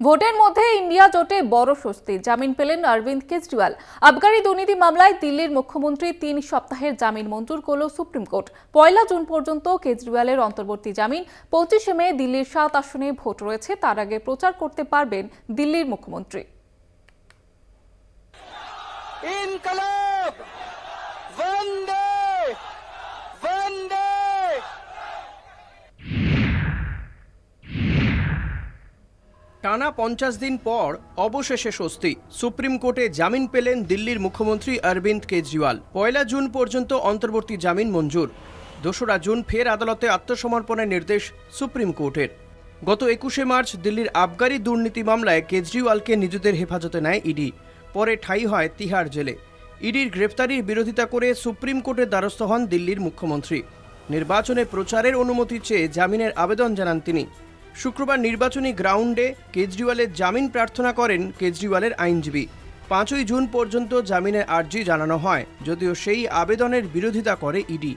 ভোটের মধ্যে ইন্ডিয়া জোটে বড় স্বস্তি। জামিন পেলেন অরবিন্দ কেজরিওয়াল। আবগারি দুর্নীতি মামলায় দিল্লির মুখ্যমন্ত্রী তিন সপ্তাহের জামিন মঞ্জুর করল সুপ্রিম কোর্ট। পয়লা জুন পর্যন্ত কেজরিওয়ালের অন্তর্বর্তী জামিন। পঁচিশে মে দিল্লির সাত আসনে ভোট রয়েছে। তার আগে প্রচার করতে পারবেন দিল্লির মুখ্যমন্ত্রী বন্দে বন্দে টানা পঞ্চাশ দিন পর অবশেষে স্বস্তি। সুপ্রিম কোর্টে জামিন পেলেন দিল্লির মুখ্যমন্ত্রী অরবিন্দ কেজরিওয়াল। পয়লা জুন পর্যন্ত অন্তর্বর্তী জামিন মঞ্জুর। দোসরা জুন ফের আদালতে আত্মসমর্পণের নির্দেশ সুপ্রিম কোর্টের। গত একুশে মার্চ দিল্লির আবগারি দুর্নীতি মামলায় কেজরিওয়ালকে নিজেদের হেফাজতে নেয় ইডি। পরে ঠাঁই হয় তিহার জেলে। ইডির গ্রেফতারির বিরোধিতা করে সুপ্রিম কোর্টের দ্বারস্থ হন দিল্লির মুখ্যমন্ত্রী। নির্বাচনে প্রচারের অনুমতি চেয়ে জামিনের আবেদন জানান তিনি। শুক্রবার নির্বাচনী গ্রাউন্ডে কেজরিওয়ালের জামিন প্রার্থনা করেন কেজরিওয়ালের আইনজীবী। পাঁচই জুন পর্যন্ত জামিনের আর্জি জানানো হয়, যদিও সেই আবেদনের বিরোধিতা করে ইডি।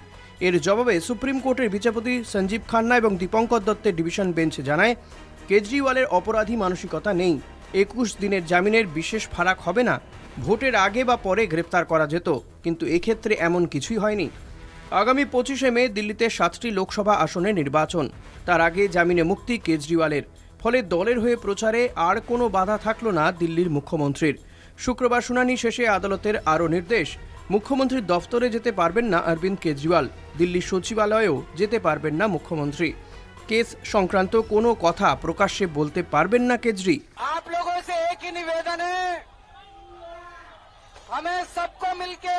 এর জবাবে সুপ্রিম কোর্টের বিচারপতি সঞ্জীব খান্না এবং দীপঙ্কর দত্তের ডিভিশন বেঞ্চ জানায়, কেজরিওয়ালের অপরাধী মানসিকতা নেই, একুশ দিনের জামিনের বিশেষ ফারাক হবে না, ভোটের আগে বা পরে গ্রেপ্তার করা যেত, কিন্তু এক্ষেত্রে এমন কিছুই হয়নি। আগামী পঁচিশে মে দিল্লিতে সাতটি লোকসভা আসনে নির্বাচন তার আগে জামিনে মুক্তি কেজরিওয়ালের ফলে দলের হয়ে প্রচারে আর কোনো বাধা থাকলো না দিল্লির মুখ্যমন্ত্রীর শুক্রবার শুনানি শেষে আদালতের আরও নির্দেশ মুখ্যমন্ত্রীর দফতরে যেতে পারবেন না অরবিন্দ কেজরিওয়াল দিল্লির সচিবালয়েও যেতে পারবেন না মুখ্যমন্ত্রী কেস সংক্রান্ত কোনো কথা প্রকাশ্যে বলতে পারবেন না কেজরি आप लोगों से एक ही निवेदन है हमें सबको मिलके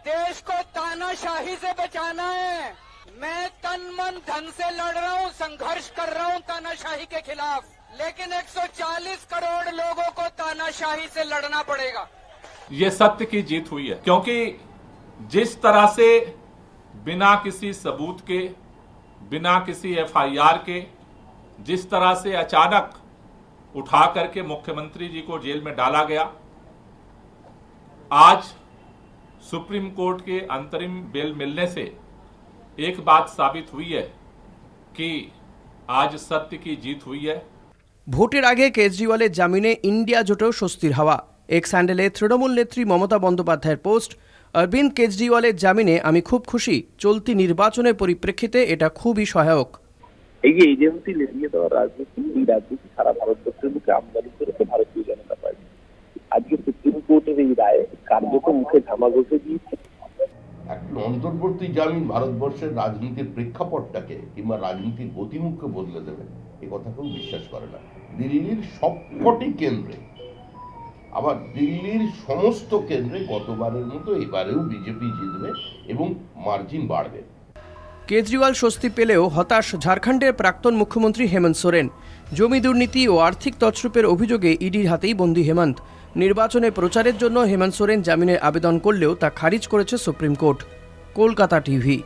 देश को तानाशाही से बचाना है। मैं तन मन धन से लड़ रहा हूँ, संघर्ष कर रहा हूँ तानाशाही के खिलाफ। लेकिन 140 करोड़ लोगों को तानाशाही से लड़ना पड़ेगा। ये सत्य की जीत हुई है, क्योंकि जिस तरह से बिना किसी सबूत के, बिना किसी एफआईआर के, जिस तरह से अचानक उठा करके मुख्यमंत्री जी को जेल में डाला गया, आज सुप्रीम कोर्ट के अंतरिम बेल मिलने से एक बात साबित हुई है कि आज सत्य की जीत हुई है ভোটের আগে কেজরিওয়ালের জামিনে ইন্ডিয়া জোটেও স্বস্তির হাওয়া এক্স হ্যান্ডেলে তৃণমূল নেত্রী মমতা বন্দ্যোপাধ্যায়ের পোস্ট অরবিন্দ কেজরিওয়ালের জামিনে আমি খুব খুশি চলতি নির্বাচনের পরিপ্রেক্ষিতে এটা খুবই সহায়ক এই যে এজেন্সি লেগিয়ে দেওয়ার রাজনীতি এই রাজনীতি সারা ভারতবর্ষের বুকে আমদানি করেছে ভারতীয় জনতা পার্টি আজকে সুপ্রিম কোর্টের এই রায় কার্যত মুখে ঘষে দিয়েছে। অন্তর্বর্তী জামিন ভারতবর্ষের রাজনীতির প্রেক্ষাপটটাকে কিংবা রাজনীতির গতিমুখকে বদলে দেবে এ কথা কেউ বিশ্বাস করে না। দিল্লির সবকটি কেন্দ্রে আবার দিল্লির সমস্ত কেন্দ্রে গতবারের মতো এবারেও বিজেপি জিতবে এবং মার্জিন বাড়বে। কেজরিওয়াল স্বস্তি পেলেও হতাশ ঝাড়খণ্ডের প্রাক্তন মুখ্যমন্ত্রী হেমন্ত সোরেন। জমি দুর্নীতি ও আর্থিক তছরূপের অভিযোগে ইডির হাতেই বন্দী হেমন্ত। নির্বাচনে প্রচারের জন্য হেমন্ত সোরেন জামিনের আবেদন করলেও তা খারিজ করেছে সুপ্রিম কোর্ট। কলকাতা টিভি।